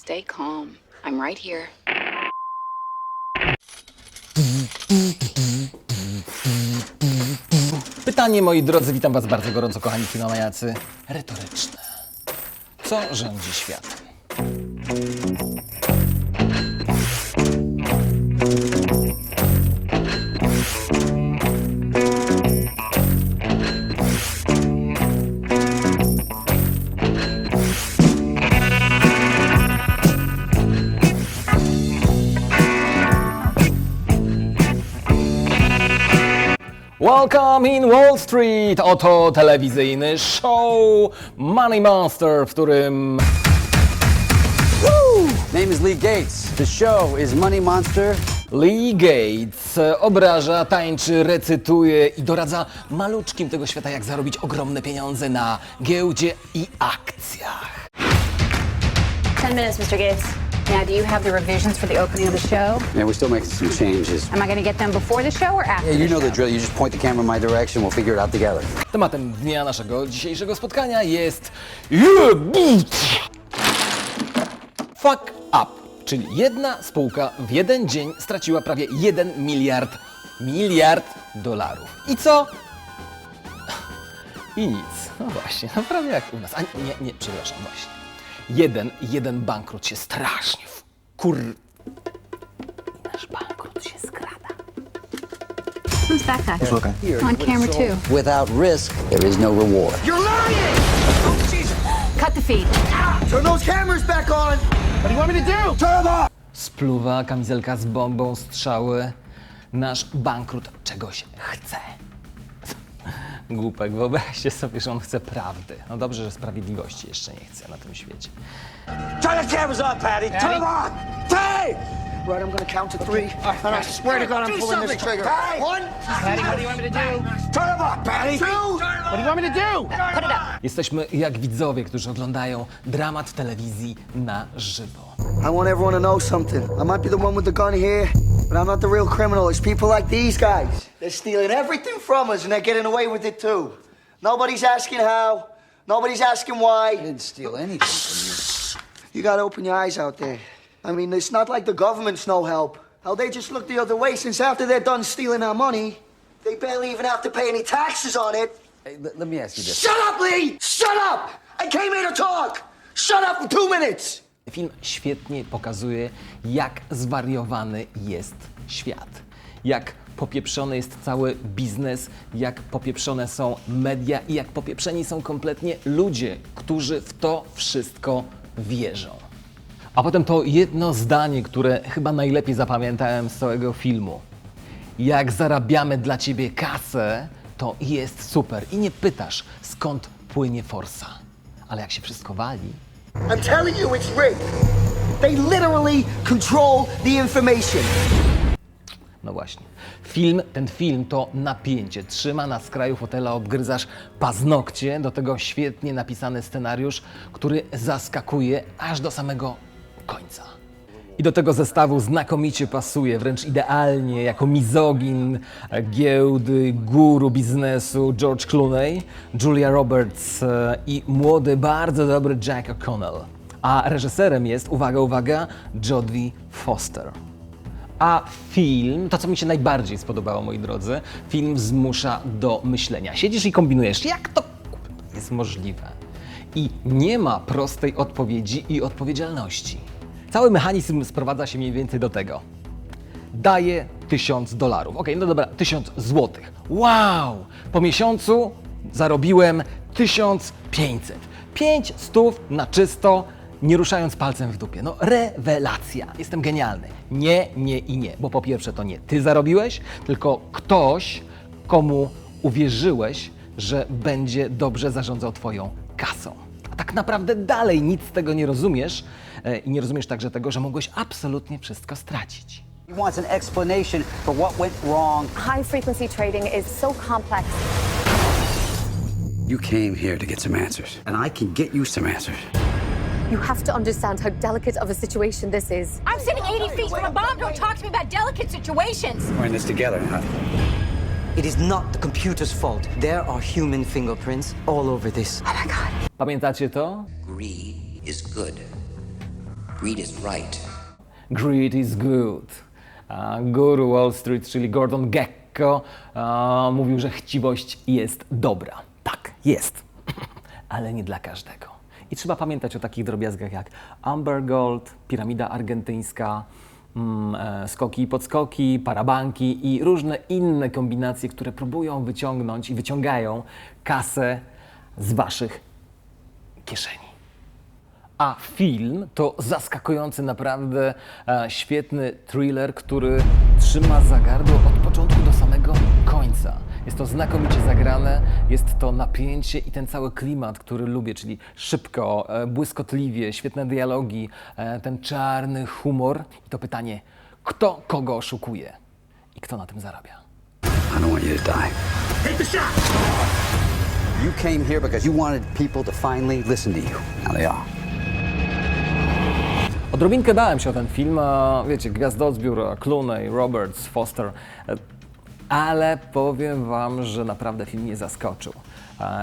Stay calm. I'm right here. Pytanie, moi drodzy, witam was bardzo gorąco, kochani kinomaniacy. Retoryczne. Co rządzi światem? Welcome in Wall Street! Oto telewizyjny show Money Monster, w którym Name is Lee Gates. The show is Money Monster. Lee Gates obraża, tańczy, recytuje i doradza maluczkim tego świata, jak zarobić ogromne pieniądze na giełdzie i akcjach. 10 minutes, Mr. Gates. Now, do you have the revisions for the opening of the show? Yeah, we're still making some changes. Am I going to get them before the show or after Yeah, you the know the show? drill. You just point the camera in my direction. We'll figure it out together. Tematem dnia naszego dzisiejszego spotkania jest! Fuck up, czyli jedna spółka w jeden dzień straciła prawie 1 miliard, miliard dolarów. I co? I nic. No właśnie, no prawie jak u nas. A nie, nie, przepraszam, właśnie. Jeden, jeden bankrut się strasznie wkur... I nasz bankrut się skrada. Who's that guy? On camera, too. Without risk, there is no reward. You're lying! Oh, Jesus! Cut the feed. Turn those cameras back on! What do you want me to do? Turn them off! Spluwa, kamizelka z bombą, strzały. Nasz bankrut czegoś chce. Głupek, wyobraźcie sobie, że on chce prawdy. No dobrze, że sprawiedliwości jeszcze nie chce na tym świecie. Turn the cameras on, Patty! Turn them on! Patty! Right, I'm gonna count to three. And I swear to God, I'm pulling this trigger. One. Patty, what do you want me to do? Turn them on, Patty! Two. What do you want me to do? Put it up. Jesteśmy jak widzowie, którzy oglądają dramat w telewizji na żywo. I want everyone to know something. I might be the one with the gun here, but I'm not the real criminal. It's people like these guys. They're stealing everything from us and they're getting away with it too. Nobody's asking how. Nobody's asking why. I didn't steal anything from You You gotta open your eyes out there. I mean, it's not like the government's no help. How they just look the other way since after they're done stealing our money, they barely even have to pay any taxes on it. Hey, let, let me ask you this. Shut up, Lee! Shut up! I came here to talk! Shut up for two minutes! Film świetnie pokazuje, jak zwariowany jest świat. Jak popieprzony jest cały biznes, jak popieprzone są media i jak popieprzeni są kompletnie ludzie, którzy w to wszystko wierzą. A potem to jedno zdanie, które chyba najlepiej zapamiętałem z całego filmu. Jak zarabiamy dla ciebie kasę, to jest super. I nie pytasz, skąd płynie forsa. Ale jak się wszystko wali, I'm telling you, it's rigged. They literally control the information. No właśnie. Film, ten film to napięcie. Trzyma na skraju fotela, obgryzasz paznokcie, do tego świetnie napisany scenariusz, który zaskakuje aż do samego końca. I do tego zestawu znakomicie pasuje, wręcz idealnie, jako mizogin giełdy, guru biznesu George Clooney, Julia Roberts e, i młody, bardzo dobry Jack O'Connell. A reżyserem jest, uwaga, uwaga, Jodie Foster. A film, to co mi się najbardziej spodobało, moi drodzy, film zmusza do myślenia. Siedzisz i kombinujesz, jak to jest możliwe. I nie ma prostej odpowiedzi i odpowiedzialności. Cały mechanizm sprowadza się mniej więcej do tego. Daję tysiąc dolarów. Okej, no dobra, tysiąc złotych. Wow! Po miesiącu zarobiłem 1500. Pięć stów na czysto, nie ruszając palcem w dupie. No rewelacja. Jestem genialny. Nie, nie i nie. Bo po pierwsze to nie ty zarobiłeś, tylko ktoś, komu uwierzyłeś, że będzie dobrze zarządzał twoją kasą. Tak naprawdę dalej nic z tego nie rozumiesz e, i nie rozumiesz także tego, że mogłeś absolutnie wszystko stracić. He wants an explanation for what went wrong. High frequency trading is so complex. You came here to get some answers, and I can get you some answers. You have to understand how delicate of a situation this is. I'm sitting 80 feet from a bomb. Don't talk to me about delicate situations. We're in this together, huh? It is not the computer's fault. There are human fingerprints all over this. Pamiętacie to? Greed is good. Greed is right. Greed is good. A Guru Wall Street, czyli Gordon Gekko, a, mówił, że chciwość jest dobra. Tak, jest, ale nie dla każdego. I trzeba pamiętać o takich drobiazgach jak Amber Gold, piramida argentyńska, skoki i podskoki, parabanki i różne inne kombinacje, które próbują wyciągnąć i wyciągają kasę z waszych kieszeni. A film to zaskakujący, naprawdę e, świetny thriller, który trzyma za gardło od początku do samego końca. Jest to znakomicie zagrane, jest to napięcie i ten cały klimat, który lubię, czyli szybko, e, błyskotliwie, świetne dialogi, e, ten czarny humor. I to pytanie, kto kogo oszukuje i kto na tym zarabia. I don't want you to die. You came here because you wanted people to finally listen to you. Now they are. Odrobinkę bałem się o ten film, a wiecie, gwiazdozbiór Clooney, Roberts, Foster, e, ale powiem wam, że naprawdę film mnie zaskoczył.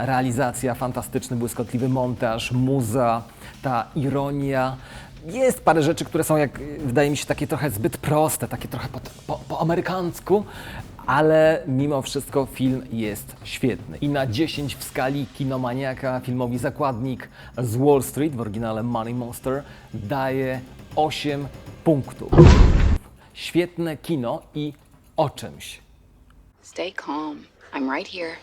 Realizacja, fantastyczny, błyskotliwy montaż, muza, ta ironia. Jest parę rzeczy, które są, jak wydaje mi się, takie trochę zbyt proste, takie trochę po, po, po amerykańsku, ale mimo wszystko film jest świetny. I na 10 w skali kinomaniaka filmowi zakładnik z Wall Street, w oryginale Money Monster, daje 8 punktów. Świetne kino i o czymś. Stay calm. I'm right here.